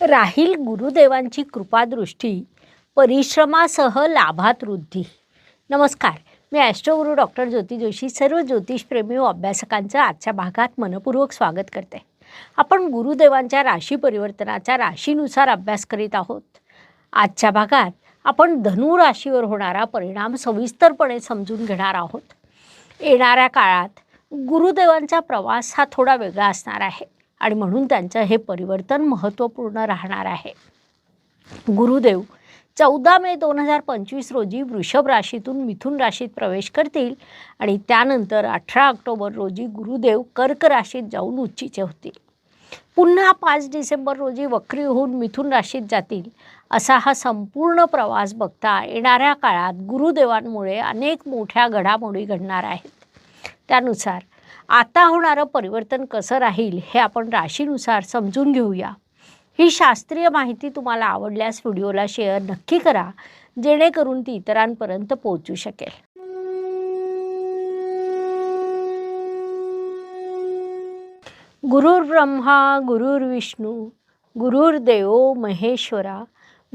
राहील गुरुदेवांची कृपादृष्टी परिश्रमासह लाभात वृद्धी नमस्कार. मी ॲस्ट्रोगुरू डॉक्टर ज्योती जोशी सर्व ज्योतिषप्रेमी व अभ्यासकांचं आजच्या भागात मनपूर्वक स्वागत करते. आपण गुरुदेवांच्या राशी परिवर्तनाच्या राशीनुसार अभ्यास करीत आहोत. आजच्या भागात आपण धनु राशीवर होणारा परिणाम सविस्तरपणे समजून घेणार आहोत. येणाऱ्या काळात गुरुदेवांचा प्रवास हा थोडा वेगळा असणार आहे. आणि म्हणून त्यांचं हे परिवर्तन महत्त्वपूर्ण राहणार आहे. गुरुदेव चौदा मे दोन हजार पंचवीस रोजी वृषभ राशीतून मिथुन राशीत प्रवेश करतील आणि त्यानंतर अठरा ऑक्टोबर रोजी गुरुदेव कर्क राशीत जाऊन उच्चीचे होतील. पुन्हा पाच डिसेंबर रोजी वक्री होऊन मिथुन राशीत जातील असा हा संपूर्ण प्रवास बघता येणाऱ्या काळात गुरुदेवांमुळे अनेक मोठ्या घडामोडी घडणार आहेत. त्यानुसार आता होणारं परिवर्तन कसं राहील हे आपण राशीनुसार समजून घेऊया. ही शास्त्रीय माहिती तुम्हाला आवडल्यास व्हिडिओला शेअर नक्की करा जेणेकरून ती इतरांपर्यंत पोहोचू शकेल. गुरुर्ब्रह्मा गुरुर्विष्णू गुरुर्देव महेश्वरा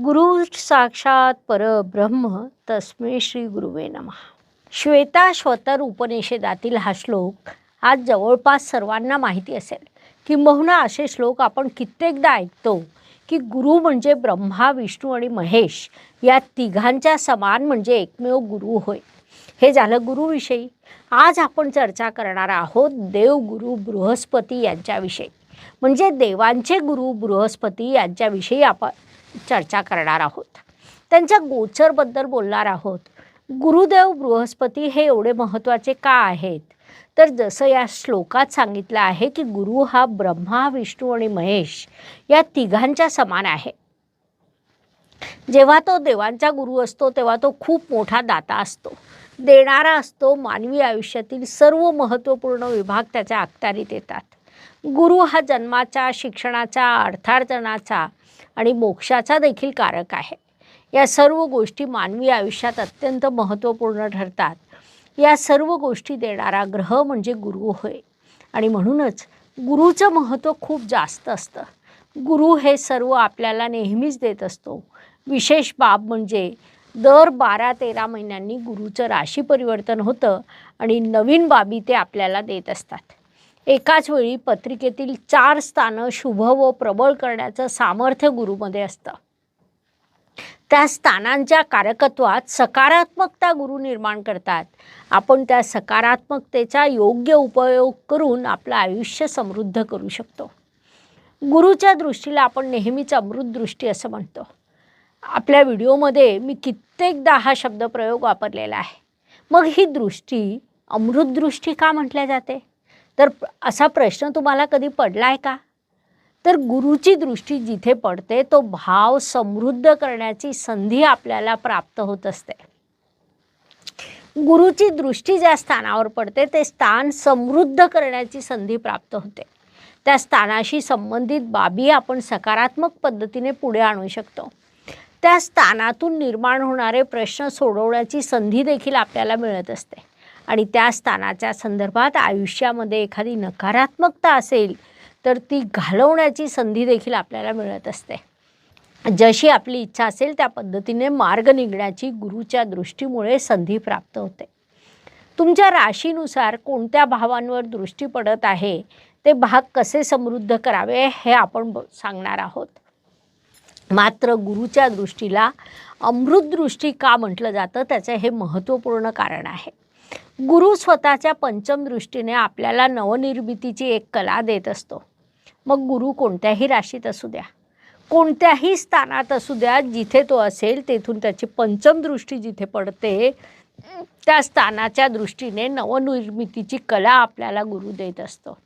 गुरु साक्षात परब्रह्म तस्मे श्री गुरुवे नमः. श्वेता श्वतर हा श्लोक आज जवळपास सर्वांना माहिती असेल किंबहुना असे श्लोक आपण कित्येकदा ऐकतो की गुरु म्हणजे ब्रह्मा विष्णू आणि महेश. या तिघांच्या समान म्हणजे एकमेव गुरु होय. हे झालं गुरुविषयी. आज आपण चर्चा करणार आहोत देवगुरु बृहस्पती यांच्याविषयी. म्हणजे देवांचे गुरु बृहस्पती यांच्याविषयी आपण चर्चा करणार आहोत. त्यांच्या गोचरबद्दल बोलणार आहोत. गुरुदेव बृहस्पती हे एवढे महत्त्वाचे का आहेत? तर जसं या श्लोकात सांगितलं आहे की गुरु हा ब्रह्मा विष्णू आणि महेश या तिघांच्या समान आहे. जेव्हा तो देवांचा गुरु असतो तेव्हा तो खूप मोठा दाता असतो. देणारा असतो मानवी आयुष्यातील सर्व महत्त्वपूर्ण विभाग त्याच्या अखत्यारीत येतात. गुरु हा जन्माचा शिक्षणाचा अर्थार्जनाचा आणि मोक्षाचा देखील कारक आहे. या सर्व गोष्टी मानवी आयुष्यात अत्यंत महत्त्वपूर्ण ठरतात. या सर्व गोष्टी देणारा ग्रह म्हणजे गुरु होय. आणि म्हणूनच गुरुचं महत्त्व खूप जास्त असतं. गुरु हे सर्व आपल्याला नेहमीच देत असतो. विशेष बाब म्हणजे दर बारा तेरा महिन्यांनी गुरुचं राशी परिवर्तन होतं आणि नवीन बाबी ते आपल्याला देत असतात. एकाच वेळी पत्रिकेतील चार स्थानं शुभ व प्रबळ करण्याचं सामर्थ्य गुरुमध्ये असतं. त्या स्थानांच्या कारकत्वात सकारात्मकता गुरु निर्माण करतात. आपण त्या सकारात्मकतेचा योग्य उपयोग करून आपलं आयुष्य समृद्ध करू शकतो. गुरुच्या दृष्टीला आपण नेहमीच अमृत दृष्टी असं म्हणतो. आपल्या व्हिडिओमध्ये मी कित्येकदा हा शब्दप्रयोग वापरलेला आहे. मग ही दृष्टी अमृत दृष्टी का म्हटल्या जाते? तर असा प्रश्न तुम्हाला कधी पडला आहे का? तर गुरुची दृष्टी जिथे पडते तो भाव समृद्ध करण्याची संधी आपल्याला प्राप्त होत असते. गुरुची दृष्टी ज्या स्थानावर पडते ते स्थान समृद्ध करण्याची संधी प्राप्त होते. त्या स्थानाशी संबंधित बाबी आपण सकारात्मक पद्धतीने पुढे आणू शकतो. त्या स्थानातून निर्माण होणारे प्रश्न सोडवण्याची संधी देखील आपल्याला मिळत असते. आणि त्या स्थानाच्या संदर्भात आयुष्यामध्ये एखादी नकारात्मकता असेल तर ती घालवण्याची संधी देखील आपल्याला मिळत असते. जशी आपली इच्छा असेल त्या पद्धतीने मार्ग निघण्याची गुरुच्या दृष्टीमुळे संधी प्राप्त होते. तुमच्या राशीनुसार कोणत्या भावांवर दृष्टी पडत आहे ते भाग कसे समृद्ध करावे हे आपण ब सांगणार आहोत. मात्र गुरुच्या दृष्टीला अमृत दृष्टी का म्हटलं जातं त्याचं हे महत्त्वपूर्ण कारण आहे. गुरु स्वतःच्या पंचम दृष्टीने आपल्याला नवनिर्मितीची एक कला देत असतो. मग गुरु कोणत्याही राशीत असू द्या. कोणत्याही स्थानात असू द्या जिथे तो असेल तेथून त्याची पंचम दृष्टी जिथे पडते त्या स्थानाच्या दृष्टीने नवनिर्मितीची कला आपल्याला गुरु देत असतो.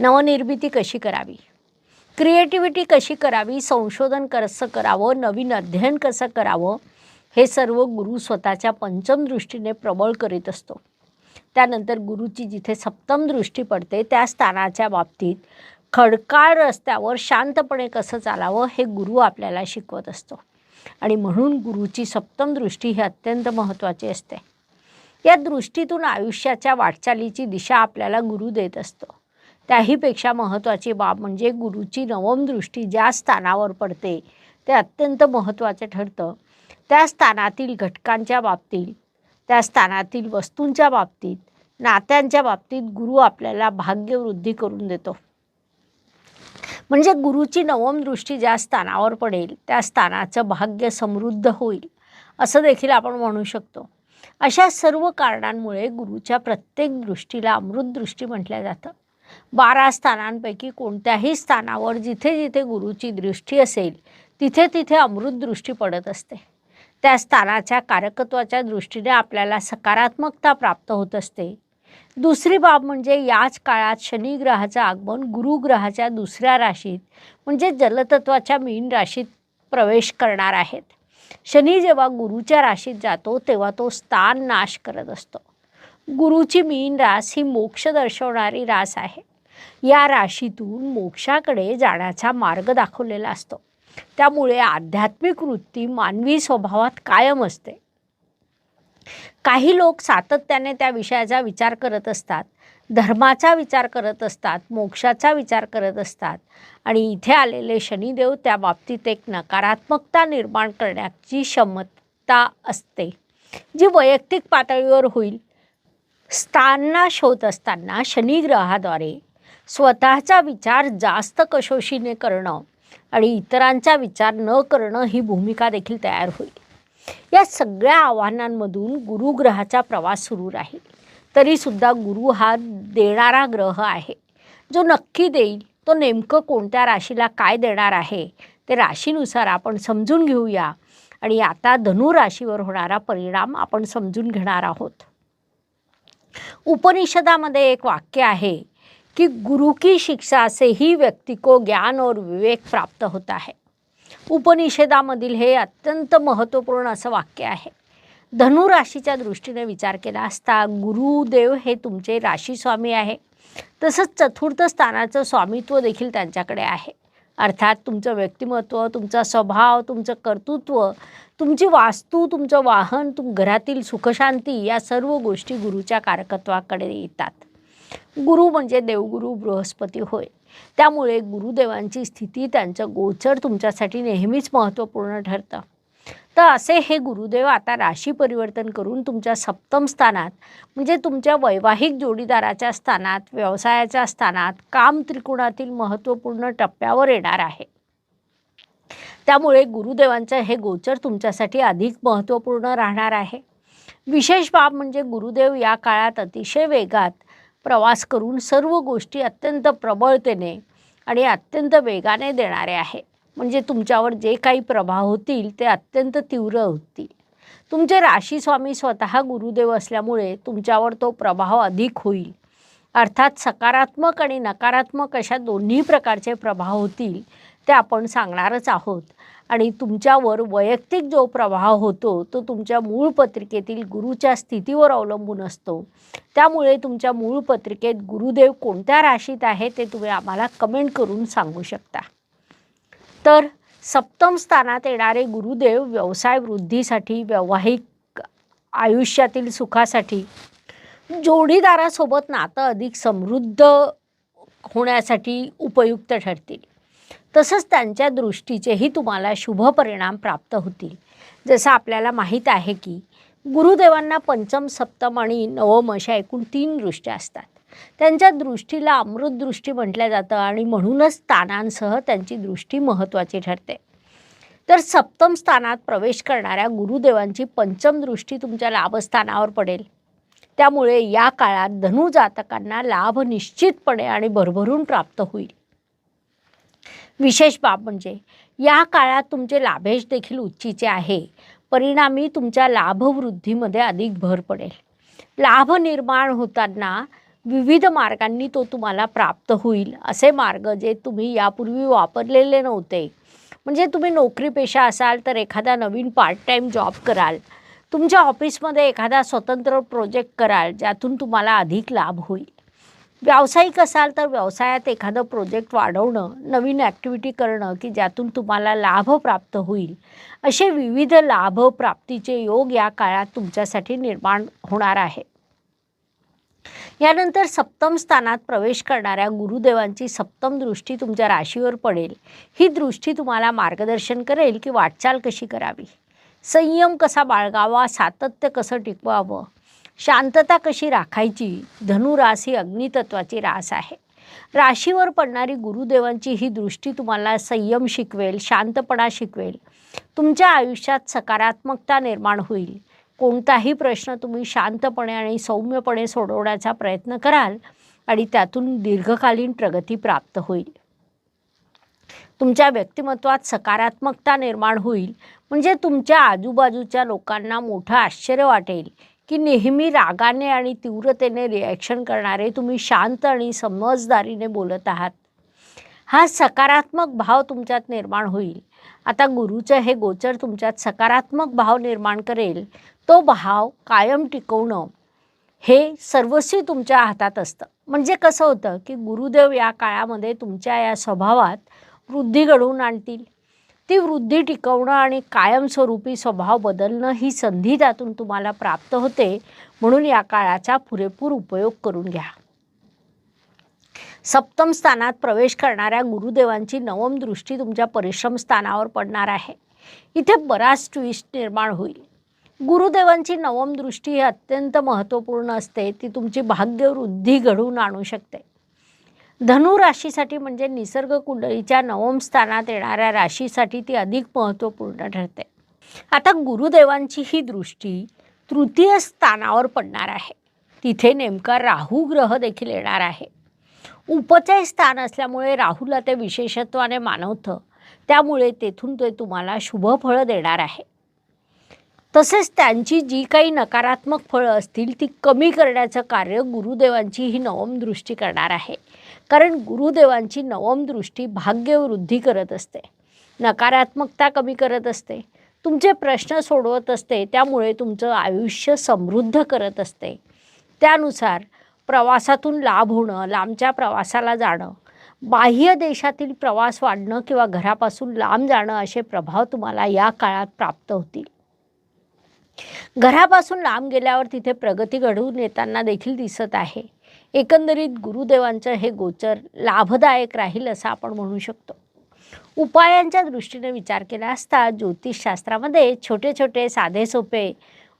नवनिर्मिती कशी करावी? क्रिएटिव्हिटी कशी करावी? संशोधन कसं करावं? नवीन अध्ययन कसं करावं? हे सर्व गुरु स्वतःच्या पंचम दृष्टीने प्रबळ करीत असतो. त्यानंतर गुरुची जिथे सप्तम दृष्टी पडते त्या स्थानाच्या बाबतीत खडकाळ रस्त्यावर शांतपणे कसं चालावं हे गुरु आपल्याला शिकवत असतो. आणि म्हणून गुरुची सप्तम दृष्टी ही अत्यंत महत्त्वाची असते. या दृष्टीतून आयुष्याच्या वाटचालीची दिशा आपल्याला गुरु देत असतो. त्याहीपेक्षा महत्त्वाची बाब म्हणजे गुरुची नवम दृष्टी ज्या स्थानावर पडते ते अत्यंत महत्त्वाचं ठरतं. त्या स्थानातील घटकांच्या बाबतीत त्या स्थानातील वस्तूंच्या बाबतीत नात्यांच्या बाबतीत गुरु आपल्याला भाग्यवृद्धी करून देतो. म्हणजे गुरुची नवम दृष्टी ज्या स्थानावर पडेल त्या स्थानाचं भाग्य समृद्ध होईल असं देखील आपण म्हणू शकतो. अशा सर्व कारणांमुळे गुरुच्या प्रत्येक दृष्टीला अमृत दृष्टी म्हटलं जातं. बारा स्थानांपैकी कोणत्याही स्थानावर जिथे जिथे गुरुची दृष्टी असेल तिथे तिथे अमृत दृष्टी पडत असते. त्या स्थानाच्या कारकत्वाच्या दृष्टीने आपल्याला सकारात्मकता प्राप्त होत असते. दुसरी बाब म्हणजे याच काळात शनिग्रहाचं आगमन गुरुग्रहाच्या दुसऱ्या राशीत म्हणजे जलतत्वाच्या मीन राशीत प्रवेश करणार आहेत. शनी जेव्हा गुरुच्या राशीत जातो तेव्हा तो स्थान नाश करत असतो. गुरुची मीन रास ही मोक्ष दर्शवणारी रास आहे. या राशीतून मोक्षाकडे जाण्याचा मार्ग दाखवलेला असतो. त्यामुळे आध्यात्मिक वृत्ती मानवी स्वभावात कायम असते. काही लोक सातत्याने त्या विषयाचा विचार करत असतात धर्माचा विचार करत असतात मोक्षाचा विचार करत असतात आणि इथे आलेले शनिदेव त्या बाबतीत एक नकारात्मकता निर्माण करण्याची क्षमता असते जी वैयक्तिक पातळीवर होईल. स्थानना शोध असताना शनिग्रहाद्वारे स्वतःचा विचार जास्त कशोशीने करणं आणि इतरांचा विचार न करणं ही भूमिका देखील तयार होईल. या सगळ्या आव्हानांमधून गुरुग्रहाचा प्रवास सुरू राहील. तरीसुद्धा गुरु हा देणारा ग्रह आहे. जो नक्की देईल तो नेमकं कोणत्या राशीला काय देणार आहे ते राशीनुसार आपण समजून घेऊया आणि आता धनु राशीवर होणारा परिणाम आपण समजून घेणार आहोत. उपनिषदामध्ये एक वाक्य आहे कि गुरु की शिक्षा से ही व्यक्ति को ज्ञान और विवेक प्राप्त होता है। उपनिषदामधील हे अत्यंत महत्त्वपूर्ण असं वाक्य आहे। धनुराशीच्या दृष्टीने विचार केला असता गुरुदेव हे तुमचे राशीस्वामी आहे। तसंच चतुर्थ स्थानाचं स्वामित्व देखील त्यांच्याकडे आहे। अर्थात तुमचं व्यक्तिमत्व तुमचा स्वभाव तुमचं कर्तृत्व तुमची वास्तू तुमचं वाहन तुम घरातील सुखशांती या सर्व गोष्टी गुरुच्या कारकत्वाकडे येतात। गुरु म्हणजे देवगुरु बृहस्पती होय. त्यामुळे गुरुदेवांची स्थिती त्यांचं गोचर तुमच्यासाठी नेहमीच महत्त्वपूर्ण ठरतं. तर असे हे गुरुदेव आता राशी परिवर्तन करून तुमच्या सप्तम स्थानात म्हणजे तुमच्या वैवाहिक जोडीदाराच्या स्थानात व्यवसायाच्या स्थानात काम त्रिकोणातील महत्त्वपूर्ण टप्प्यावर येणार आहे. त्यामुळे गुरुदेवांचं हे गोचर तुमच्यासाठी अधिक महत्त्वपूर्ण राहणार आहे. विशेष बाब म्हणजे गुरुदेव या काळात अतिशय वेगात प्रवास करून सर्व गोष्टी अत्यंत प्रबळतेने आणि अत्यंत वेगाने देणारे आहे. म्हणजे तुमच्यावर जे काही प्रभाव होतील ते अत्यंत तीव्र होतील. तुमचे राशीस्वामी स्वतः गुरुदेव असल्यामुळे तुमच्यावर तो प्रभाव अधिक होईल. अर्थात सकारात्मक आणि नकारात्मक अशा दोन्ही प्रकारचे प्रभाव होतील. ते आपण सांगणारच आहोत. आणि तुमच्यावर वैयक्तिक जो प्रवाह होतो तो तुमच्या मूळ पत्रिकेतील गुरुच्या स्थितीवर अवलंबून असतो. त्यामुळे तुमच्या मूळ पत्रिकेत गुरुदेव कोणत्या राशीत आहे ते तुम्ही आम्हाला कमेंट करून सांगू शकता. तर सप्तम स्थानात येणारे गुरुदेव व्यवसाय वृद्धीसाठी वैवाहिक आयुष्यातील सुखासाठी जोडीदारासोबत नातं अधिक समृद्ध होण्यासाठी उपयुक्त ठरतील. तसंच त्यांच्या दृष्टीचेही तुम्हाला शुभ परिणाम प्राप्त होतील. जसं आपल्याला माहीत आहे की गुरुदेवांना पंचम सप्तम आणि नवम अशा एकूण तीन दृष्ट्या असतात. त्यांच्या दृष्टीला अमृत दृष्टी म्हटलं जातं आणि म्हणूनच स्थानांसह त्यांची दृष्टी महत्त्वाची ठरते. तर सप्तम स्थानात प्रवेश करणाऱ्या गुरुदेवांची पंचम दृष्टी तुमच्या लाभस्थानावर पडेल. त्यामुळे या काळात धनुजातकांना लाभ निश्चितपणे आणि भरभरून प्राप्त होईल. विशेष बाब म्हणजे या काळात तुमचे लाभेश देखील उच्चीचे आहे. परिणामी तुमच्या लाभवृद्धीमध्ये अधिक भर पडेल. लाभ निर्माण होताना विविध मार्गांनी तो तुम्हाला प्राप्त होईल असे मार्ग जे तुम्ही यापूर्वी वापरलेले नव्हते. म्हणजे तुम्ही नोकरीपेशा असाल तर एखादा नवीन पार्ट टाईम जॉब कराल. तुमच्या ऑफिसमध्ये एखादा स्वतंत्र प्रोजेक्ट कराल ज्यातून तुम्हाला अधिक लाभ होईल. व्यावसायिक असाल तर व्यवसायात एखादं प्रोजेक्ट वाढवणं नवीन ॲक्टिव्हिटी करणं की ज्यातून तुम्हाला लाभ प्राप्त होईल. असे विविध लाभ प्राप्तीचे योग या काळात तुमच्यासाठी निर्माण होणार आहे. यानंतर सप्तम स्थानात प्रवेश करणाऱ्या गुरुदेवांची सप्तम दृष्टी तुमच्या राशीवर पडेल. ही दृष्टी तुम्हाला मार्गदर्शन करेल की वाटचाल कशी करावी? संयम कसा बाळगावा? सातत्य कसं टिकवावं? शांतता कशी राखायची? धनुरास ही अग्नितत्वाची रास आहे. राशीवर पडणारी गुरुदेवांची ही दृष्टी तुम्हाला संयम शिकवेल शांतपणा शिकवेल. तुमच्या आयुष्यात सकारात्मकता निर्माण होईल. कोणताही प्रश्न तुम्ही शांतपणे आणि सौम्यपणे सोडवण्याचा प्रयत्न कराल आणि त्यातून दीर्घकालीन प्रगती प्राप्त होईल. तुमच्या व्यक्तिमत्वात सकारात्मकता निर्माण होईल. म्हणजे तुमच्या आजूबाजूच्या लोकांना मोठं आश्चर्य वाटेल. की नेहमी रागाने आणि तीव्रतेने रिॲक्शन करणारे तुम्ही शांत आणि समजदारीने बोलत आहात. हा सकारात्मक भाव तुमच्यात निर्माण होईल. आता गुरुचं हे गोचर तुमच्यात सकारात्मक भाव निर्माण करेल. तो भाव कायम टिकवणं हे सर्वस्वी तुमच्या हातात असतं. म्हणजे कसं होतं की गुरुदेव या काळामध्ये तुमच्या या स्वभावात वृद्धी घडवून आणतील. ती वृद्धी टिकवणं आणि कायमस्वरूपी स्वभाव बदलणं ही संधी त्यातून तुम्हाला प्राप्त होते. म्हणून या काळाचा पुरेपूर उपयोग करून घ्या. सप्तम स्थानात प्रवेश करणाऱ्या गुरुदेवांची नवम दृष्टी तुमच्या परिश्रम स्थानावर पडणार आहे. इथे बराच ट्विस्ट निर्माण होईल. गुरुदेवांची नवम दृष्टी ही अत्यंत महत्त्वपूर्ण असते. ती तुमची भाग्यवृद्धी घडवून आणू शकते. धनु राशीसाठी म्हणजे निसर्ग कुंडलीच्या नवम स्थानात येणाऱ्या राशीसाठी ती अधिक महत्त्वपूर्ण ठरते. आता गुरुदेवांची ही दृष्टी तृतीय स्थानावर पडणार आहे. तिथे नेमका राहू ग्रह देखील येणार आहे. उपचय स्थान असल्यामुळे राहूला ते विशेषत्वाने मानवतं. त्यामुळे तेथून ते तुम्हाला शुभ फळं देणार आहे. तसेच त्यांची जी काही नकारात्मक फळं असतील ती कमी करण्याचं कार्य गुरुदेवांची ही नवम दृष्टी करणार आहे. कारण गुरुदेवांची नवम दृष्टी भाग्यवृद्धी करत असते. नकारात्मकता कमी करत असते. तुमचे प्रश्न सोडवत असते. त्यामुळे तुमचं आयुष्य समृद्ध करत असते. त्यानुसार प्रवासातून लाभ होणं लांबच्या प्रवासाला जाणं बाह्य देशातील प्रवास वाढणं किंवा घरापासून लांब जाणं असे प्रभाव तुम्हाला या काळात प्राप्त होतील. घरापासून लांब गेल्यावर तिथे प्रगती घडवून येताना देखील दिसत आहे. एकंदरीत गुरुदेवांचं हे गोचर लाभदायक राहील असं आपण म्हणू शकतो. उपायांच्या दृष्टीने विचार केला असता ज्योतिषशास्त्रामध्ये छोटे छोटे साधे सोपे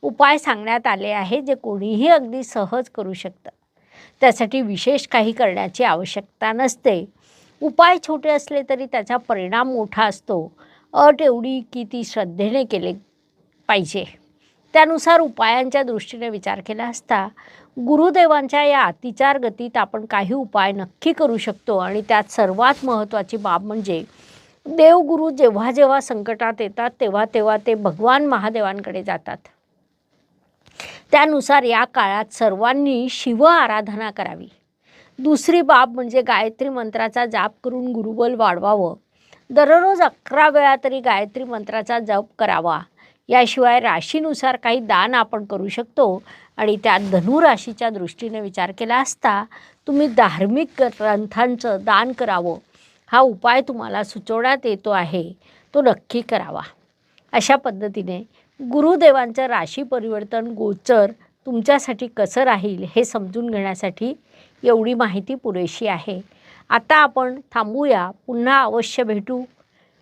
उपाय सांगण्यात आले आहे जे कोणीही अगदी सहज करू शकतं. त्यासाठी विशेष काही करण्याची आवश्यकता नसते. उपाय छोटे असले तरी त्याचा परिणाम मोठा असतो. अट एवढी की ती श्रद्धेने केले पाहिजे. त्यानुसार उपायांच्या दृष्टीने विचार केला असता गुरुदेवांच्या या अतिचार गतीत आपण काही उपाय नक्की करू शकतो आणि त्यात सर्वात महत्त्वाची बाब म्हणजे देवगुरु जेव्हा जेव्हा संकटात येतात तेव्हा तेव्हा ते भगवान महादेवांकडे जातात. त्यानुसार या काळात सर्वांनी शिव आराधना करावी. दुसरी बाब म्हणजे गायत्री मंत्राचा जाप करून गुरुबल वाढवावं. दररोज अकरा वेळा तरी गायत्री मंत्राचा जप करावा. याशिवाय राशीनुसार काही दान आपण करू शकतो. आणि त्यात धनुराशीच्या दृष्टीने विचार केला असता तुम्ही धार्मिक ग्रंथांचं दान करावं. हा उपाय तुम्हाला सुचवण्यात येतो आहे. तो नक्की करावा. अशा पद्धतीने गुरुदेवांचं राशी परिवर्तन गोचर तुमच्यासाठी कसं राहील हे समजून घेण्यासाठी एवढी माहिती पुरेशी आहे. आता आपण थांबूया. पुन्हा अवश्य भेटू.